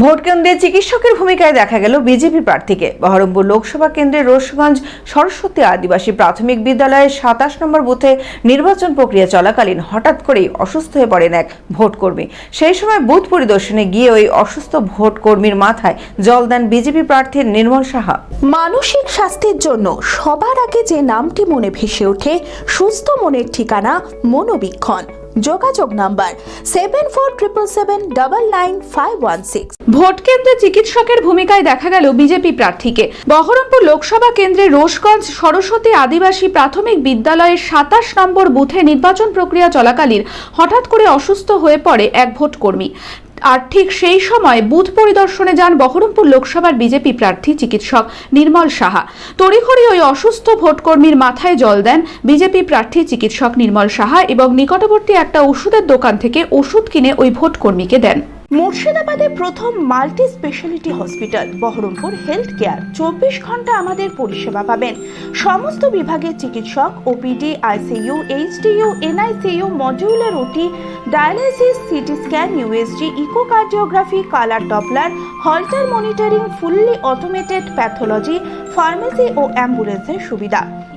Vote কেন্দ্রে চিকিৎসকের ভূমিকায় দেখা গেল বিজেপি প্রার্থীকে। বহরমপুর লোকসভা কেন্দ্রের রোশগঞ্জ সরস্বতী আদিবাসী প্রাথমিক বিদ্যালয়ের সাতাশ নম্বর বুথে নির্বাচন প্রক্রিয়া চলাকালীন হঠাৎ করেই অসুস্থ হয়ে পড়েন এক ভোটকর্মী। সেই সময় বুথ পরিদর্শনে গিয়ে ওই অসুস্থ ভোটকর্মীর মাথায় জল দেন বিজেপি প্রার্থী নির্মল সাহা। মানসিক স্বাস্থ্যের জন্য সবার আগে যে নামটি মনে ভেসে ওঠে, সুস্থ মনের ঠিকানা মনোবীক্ষণ। যোগাযোগ number seven four triple seven nine five one six vote কেন্দ্রে চিকিৎসকের ভূমিকায় দেখা গেল বিজেপি প্রার্থীকে। বহরমপুর লোকসভা কেন্দ্রে রোশগঞ্জ সরস্বতী আদিবাসী প্রাথমিক বিদ্যালয়ের সাতাশ নম্বর বুথে নির্বাচন প্রক্রিয়া চলাকালীন হঠাৎ করে অসুস্থ হয়ে পড়ে এক ভোটকর্মী। আর ঠিক সেই সময় বুথ পরিদর্শনে যান বহরমপুর লোকসভার বিজেপি প্রার্থী চিকিৎসক নির্মল সাহা। তড়িঘড়ি ওই অসুস্থ ভোটকর্মীর মাথায় জল দেন বিজেপি প্রার্থী চিকিৎসক নির্মল সাহা এবং নিকটবর্তী একটা ওষুধের দোকান থেকে ওষুধ কিনে ওই ভোটকর্মীকে দেন। মুর্শিদাবাদে প্রথম multi speciality hospital, Baharampur health care চব্বিশ ঘণ্টা আমাদের পরিষেবা পাবেন। সমস্ত বিভাগের চিকিৎসক, OPD, ICU, HDU, NICU, modular, OT dialysis CT scan, USG, echocardiography, colour doppler, holter monitoring, fully automated pathology, pharmacy ও অ্যাম্বুলেন্সের সুবিধা।